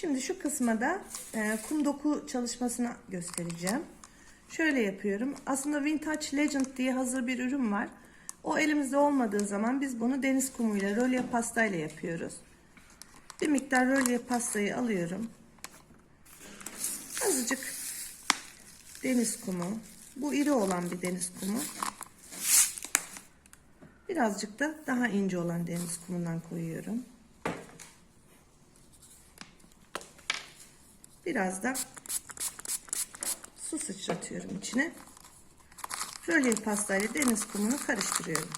Şimdi şu kısma da e, kum doku çalışmasını göstereceğim. Şöyle yapıyorum. Aslında Vintage Legend diye hazır bir ürün var. O elimizde olmadığı zaman biz bunu deniz kumuyla, rölye pastayla yapıyoruz. Bir miktar rölye pastayı alıyorum. Azıcık deniz kumu. Bu iri olan bir deniz kumu. Birazcık da daha ince olan deniz kumundan koyuyorum. Biraz da su sıçratıyorum içine. Rölye pastayla deniz kumunu karıştırıyorum.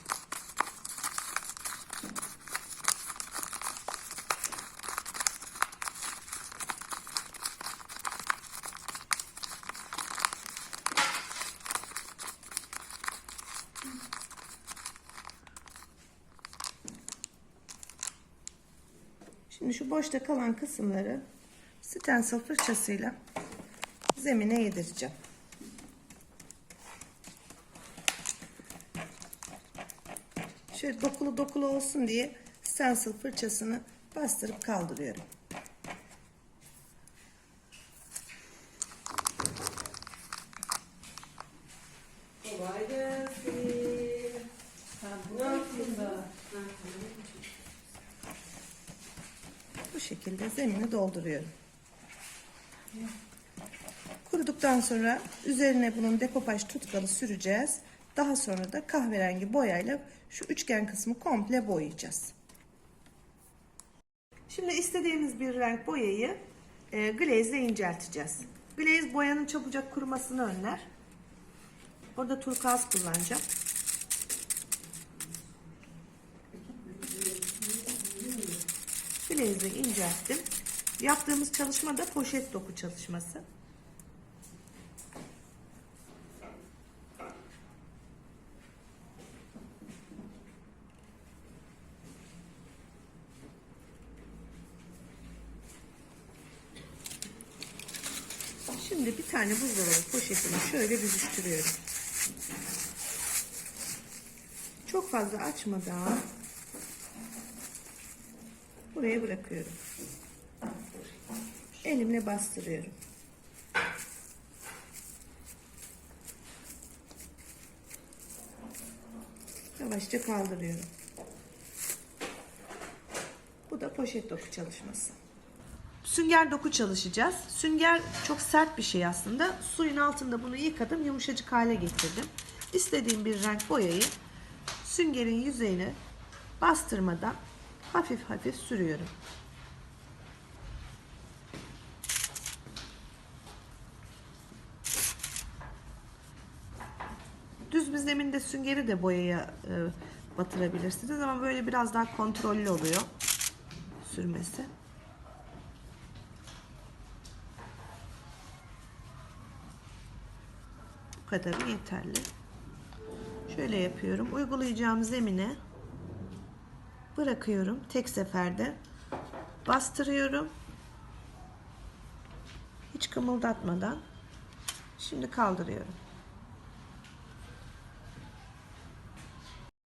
Şimdi şu boşta kalan kısımları stencil fırçasıyla zemine yedireceğim. Şöyle dokulu dokulu olsun diye stencil fırçasını bastırıp kaldırıyorum. Kolay gelsin. Ne yapayım da? Bu şekilde zemini dolduruyorum. Kuruduktan sonra üzerine bunun dekopaj tutkalı süreceğiz. Daha sonra da kahverengi boyayla şu üçgen kısmı komple boyayacağız. Şimdi istediğimiz bir renk boyayı e, glaze incelteceğiz. Glaze boyanın çabucak kurumasını önler. Orada turkuaz kullanacağım. Glaze ile incelttim. Yaptığımız çalışma da poşet doku çalışması. Şimdi bir tane buzdolabı poşetini şöyle büzüştürüyorum. Çok fazla açmadan buraya bırakıyorum. Elimle bastırıyorum. Yavaşça kaldırıyorum. Bu da poşet doku çalışması. Sünger doku çalışacağız. Sünger çok sert bir şey aslında. Suyun altında bunu yıkadım, yumuşacık hale getirdim. İstediğim bir renk boyayı süngerin yüzeyine bastırmadan hafif hafif sürüyorum. Düz zeminde süngeri de boyaya e, batırabilirsiniz ama böyle biraz daha kontrollü oluyor sürmesi. Bu kadarı yeterli. Şöyle yapıyorum. Uygulayacağım zemine bırakıyorum tek seferde. Bastırıyorum. Hiç kımıldatmadan. Şimdi kaldırıyorum.